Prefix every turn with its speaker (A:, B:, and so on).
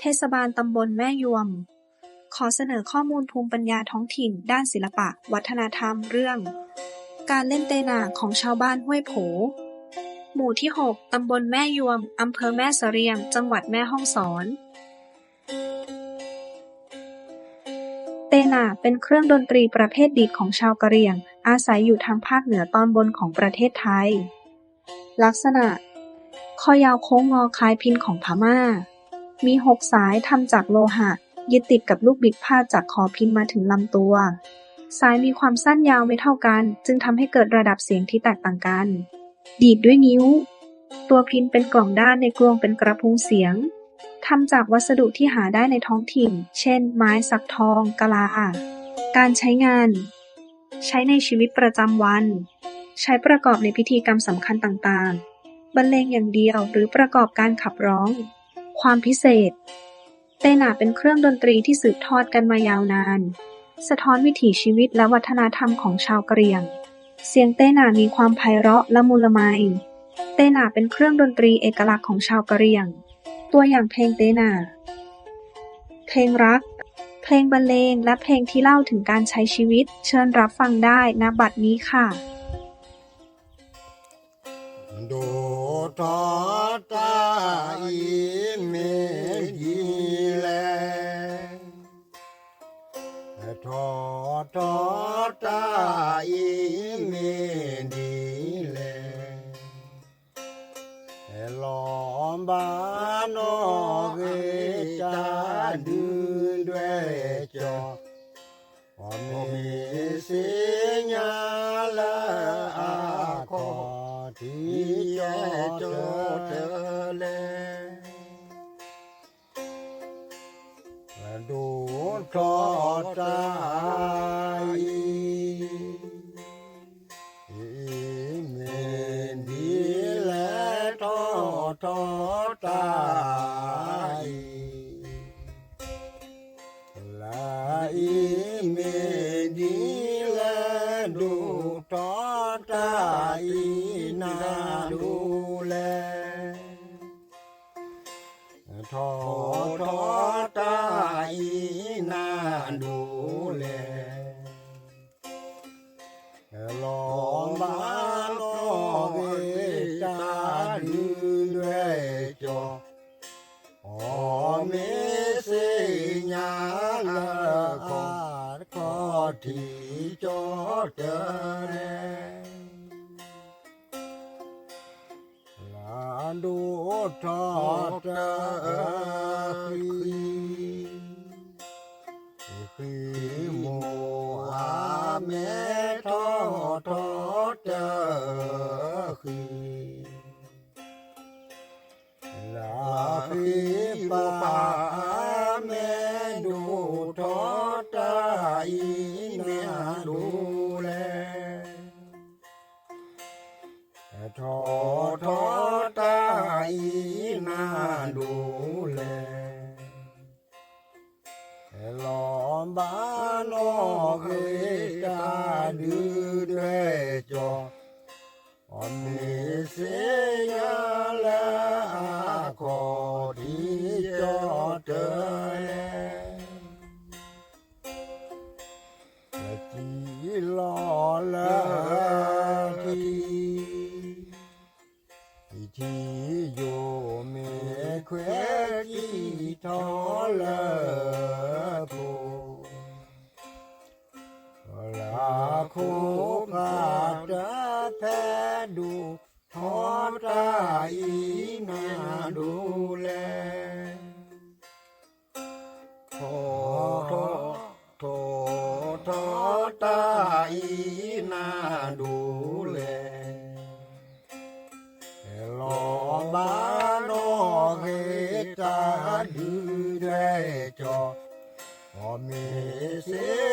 A: เทศบาลตำบลแม่ยวม ขอเสนอข้อมูลภูมิปัญญาท้องถิ่น ด้านศิลปะ วัฒนธรรมเรื่อง การเล่นเตนาของชาวบ้านห้วยโผ หมู่ที่ 6 ตำบลแม่ยวม อำเภอแม่เสรียง จังหวัดแม่ฮ่องสอน เตนาเป็นเครื่องดนตรีประเภทดีดของชาวกะเหรี่ยง อาศัยอยู่ทางภาคเหนือตอนบนของประเทศไทย ลักษณะ คอยาวโค้งงอคล้ายพินของพม่า มีหกสายทำจากโลหะ ยึดติดกับลูกบิดผ้าจากคอพินมาถึงลำตัว สายมีความสั้นยาวไม่เท่ากัน จึงทำให้เกิดระดับเสียงที่แตกต่างกัน ดีดด้วยนิ้ว ตัวพินเป็นกล่องด้านในกลวงเป็นกระพุ้งเสียงทำจากวัสดุที่หาได้ในท้องถิ่น เช่น ไม้สักทอง กะลา การใช้งาน ใช้ในชีวิตประจำวัน ใช้ประกอบในพิธีกรรมสำคัญต่างๆ บรรเลงอย่างเดียวหรือประกอบการขับร้อง ความพิเศษ เตนาเป็นเครื่องดนตรีที่สืบทอดกันมายาวนาน สะท้อนวิถีชีวิตและวัฒนธรรมของชาวกะเหรี่ยง เสียงเตนามีความไพเราะและมุนลไมเตนาเป็นเครื่องดนตรีเอกลักษณ์ของชาวกะเหรี่ยง ตัวอย่างเพลงเตนา เพลงรัก เพลงบรรเลง และเพลงที่เล่าถึงการใช้ชีวิต เชิญรับฟังได้ณบัดนี้ค่ะ
B: ดูทอตาอี ด้วยจอมีสิญาละอาคอที่ยอเจอเธอเลและดูทอใจ ดูแลทอทอตาอีนาดูแลลองมาลองเวตาดูด้วยจออเมเสญาละขอขอที่จอเจอ ดูทอเจอคีคีโมอาเมทอทอเจอคีลาคีปาเมดูทอตาอีเนดูแลทอทอ หลอมบ้านอกเลยกาดื้อด้วยจออันนี้เสียแล้วก็ดีจอเธอและที่รอแล้วทีที่โยเมเคยที่ท้อละ ดูหอมตาอีนาดูแลขอทอโททอตาอีนาดูแลรอบานอเกตาดูได้จอพอมีเสีย